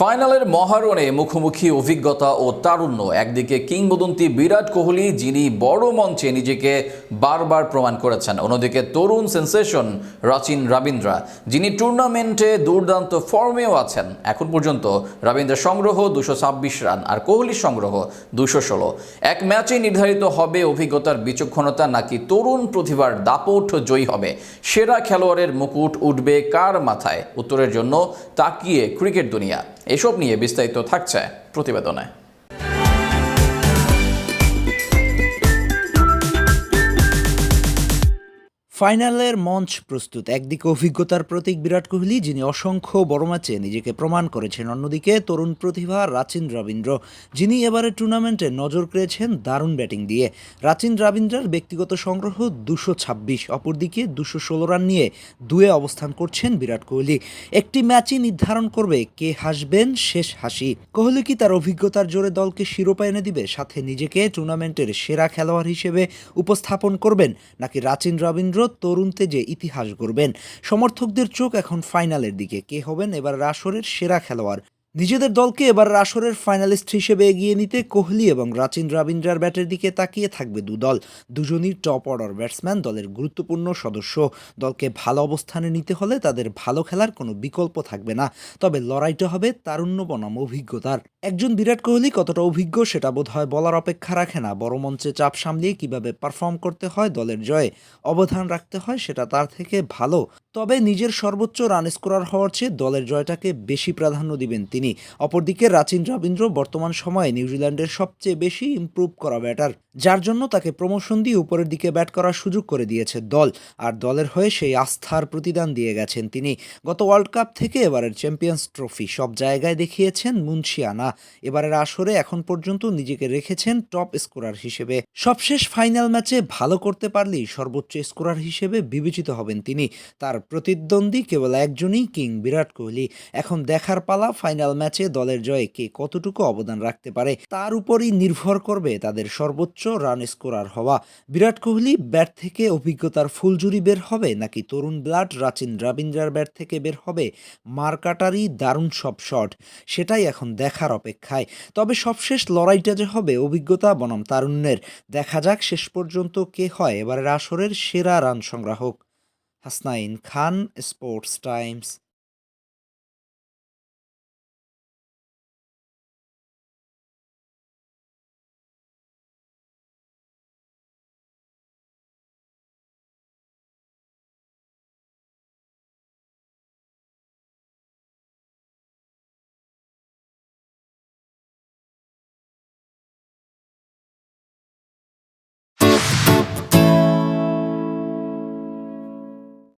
ফাইনালের মহারণে মুখোমুখি অভিজ্ঞতা ও তারুণ্য। একদিকে কিংবদন্তি বিরাট কোহলি, যিনি বড় মঞ্চে নিজেকে বারবার প্রমাণ করেছেন। অন্যদিকে তরুণ সেন্সেশন রাচিন রাবীন্দ্রা, যিনি টুর্নামেন্টে দুর্দান্ত ফর্মেও আছেন। এখন পর্যন্ত রবীন্দ্রের সংগ্রহ দুশো ছাব্বিশ রান আর কোহলির সংগ্রহ দুশো ষোলো। এক ম্যাচে নির্ধারিত হবে অভিজ্ঞতার বিচক্ষণতা, নাকি তরুণ প্রতিভার দাপট জয়ী হবে? সেরা খেলোয়াড়ের মুকুট উঠবে কার মাথায়? উত্তরের জন্য তাকিয়ে ক্রিকেট দুনিয়া। এসব নিয়ে বিস্তারিত থাকছে প্রতিবেদনে। ফাইনালের মঞ্চ প্রস্তুত। একদিকে অভিজ্ঞতার প্রতীক বিরাট কোহলি, যিনি অসংখ্য বড় ম্যাচে নিজেকে প্রমাণ করেছেন। অন্যদিকে তরুণ প্রতিভা রাচিন রবীন্দ্র, যিনি এবারে টুর্নামেন্টে নজর কেড়েছেন দারুণ ব্যাটিং দিয়ে। রাচিন রবীন্দ্রার ব্যক্তিগত সংগ্রহ দুশো ছাব্বিশ, অপরদিকে দুশো ষোলো রান নিয়ে দুয়ে অবস্থান করছেন বিরাট কোহলি। একটি ম্যাচই নির্ধারণ করবে কে হাসবেন শেষ হাসি। কোহলি কি তার অভিজ্ঞতার জোরে দলকে শিরোপা এনে দিবে, সাথে নিজেকে টুর্নামেন্টের সেরা খেলোয়াড় হিসেবে উপস্থাপন করবেন, নাকি রাচিন রবীন্দ্র তরুণ তেজে ইতিহাস গড়বেন, সমর্থকদের চোখ এখন ফাইনালের দিকে। কে হবেন? এবার আসরের সেরা খেলোয়াড়। নিজেদের দলকে এবার আসরের ফাইনালিস্ট হিসেবে এগিয়ে নিতে কোহলি এবং রাচিন রবীন্দ্রার ব্যাটের দিকে তাকিয়ে থাকবে দু দল। দুজনই টপ অর্ডার ব্যাটসম্যান, দলের গুরুত্বপূর্ণ সদস্য। দলকে ভালো অবস্থানে নিতে হলে তাদের ভালো খেলার কোনো বিকল্প থাকবে না। তবে লড়াইটা হবে তারুণ্য বনাম অভিজ্ঞতার। একজন বিরাট কোহলি কতটা অভিজ্ঞ সেটা বোধ হয় বলার অপেক্ষা রাখে না, বড় মঞ্চে চাপ সামলিয়ে কীভাবে পারফর্ম করতে হয়, দলের জয়ে অবধান রাখতে হয় সেটা তার থেকে ভালো। তবে নিজের সর্বোচ্চ রান স্কোরার হওয়ার চেয়ে দলের জয়টাকে বেশি প্রাধান্য দিবেন তিনি। অপরদিকে রাচিন রবীন্দ্র বর্তমান সময়ে নিউজিল্যান্ডের সবচেয়ে বেশি ইম্প্রুভ করা ব্যাটার যার জন্য তাকে প্রমোশন দিয়ে উপরের দিকে ব্যাট করার সুযোগ করে দিয়েছে দল। আর দলের হয়ে সেই আস্থার প্রতিদান দিয়ে গেছেন তিনি। গত ওয়ার্ল্ড কাপ থেকে এবারের চ্যাম্পিয়ন্স ট্রফি সব জায়গায় দেখিয়েছেন মুন্সিয়ানা। এবারের আসরে এখন পর্যন্ত নিজেকে রেখেছেন টপ স্কোরার হিসেবে। সবশেষ ফাইনাল ম্যাচে ভালো করতে পারলেই সর্বোচ্চ স্কোরার হিসেবে বিবেচিত হবেন তিনি। তার প্রতিদ্বন্দ্বী কেবল একজনই কিং বিরাট কোহলি। এখন দেখার পালা ফাইনাল ম্যাচে দলের জয়ে কে কতটুকু অবদান রাখতে পারে, তার উপরই নির্ভর করবে তাদের সর্বোচ্চ রান স্কোরার হওয়া। বিরাট কোহলি ব্যাট থেকে অভিজ্ঞতার ফুলজুরি বের হবে নাকি তরুণ ব্লাড রাচিন রবীন্দ্রার ব্যাট থেকে বের হবে? মার্কাটারি দারুণ সব শট সেটাই এখন দেখার অপেক্ষায়। তবে সবশেষ লড়াইটা যে হবে, অভিজ্ঞতা বনাম তারুণ্যের। দেখা যাক শেষ পর্যন্ত কে হয়। এবারের আসরের সেরা রান সংগ্রাহক হাসনাইন খান স্পোর্টস টাইমস